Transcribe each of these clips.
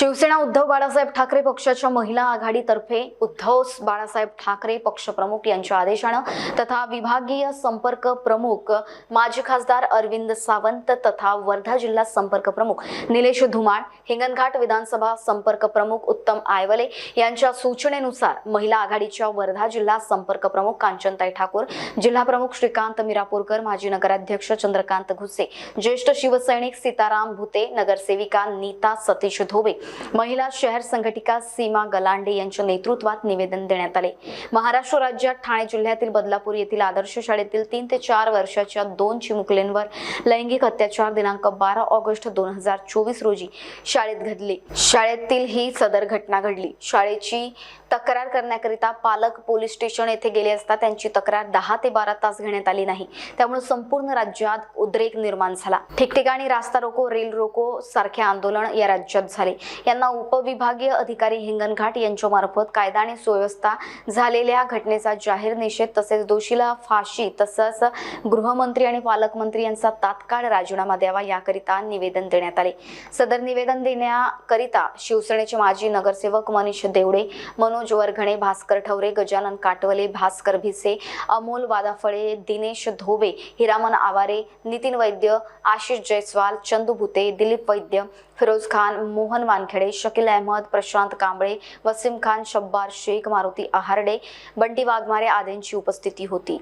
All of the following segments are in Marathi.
शिवसेना उद्धव बाळासाहेब ठाकरे पक्षाच्या महिला आघाडीतर्फे उद्धव बाळासाहेब ठाकरे पक्षप्रमुख यांच्या आदेशानं तथा विभागीय संपर्क प्रमुख माजी खासदार अरविंद सावंत तथा वर्धा जिल्हा संपर्क प्रमुख निलेश धुमाळ हिंगणघाट विधानसभा संपर्क प्रमुख उत्तम आयवले यांच्या सूचनेनुसार महिला आघाडीच्या वर्धा जिल्हा संपर्क प्रमुख कांचनताई ठाकूर जिल्हा प्रमुख श्रीकांत मिरापूरकर माजी नगराध्यक्ष चंद्रकांत घुसे ज्येष्ठ शिवसैनिक सीताराम भुते नगरसेविका नीता सतीश धोबे महिला शहर संघटिका सीमा गलांडे यांच्या नेतृत्वात निवेदन देण्यात आले. महाराष्ट्र राज्यात ठाणे जिल्ह्यातील बदलापूर येथील आदर्श शाळेतील तीन ते चार वर्षाच्या दोन चिमुकलेंवर लैंगिक अत्याचार दिनांक बारा ऑगस्ट दोन हजार चोवीस रोजी शाळेत घडली. शाळेतील ही सदर घटना घडली. शाळेची तक्रार करण्याकरिता पालक पोलीस स्टेशन येथे गेले असता त्यांची तक्रार दहा ते बारा तास घेण्यात आली नाही. त्यामुळे संपूर्ण राज्यात उद्रेक निर्माण झाला. ठिकठिकाणी रास्ता रोको रेल रोको सारखे आंदोलन या राज्यात झाले. यांना उपविभागीय अधिकारी हिंगणघाट यांच्या मार्फत कायदा आणि सुव्यवस्था झालेल्या घटनेचा जाहीर निषेध तसेच दोषीला फाशी तसंच गृहमंत्री आणि पालकमंत्री यांचा तात्काळ राजीनामा द्यावा याकरिता निवेदन देण्यात आले. सदर निवेदन देण्याकरिता शिवसेनेचे माजी नगरसेवक मनीष देवडे मनोज वरघणे भास्कर ठवरे गजानन काटवले भास्कर भिसे अमोल वादाफळे दिनेश धोबे हिरामन आवारे नितीन वैद्य आशिष जयस्वाल चंदू भुते दिलीप वैद्य फिरोज खान मोहन वानखेडे शकील अहमद प्रशांत कांबळे वसीम खान शब्बार शेख मारुती आहारडे बंटी वाघमारे आदींची उपस्थिती होती.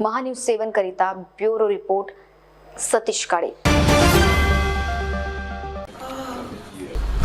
महान्यूज सेवन करिता bureau report Satish Kale.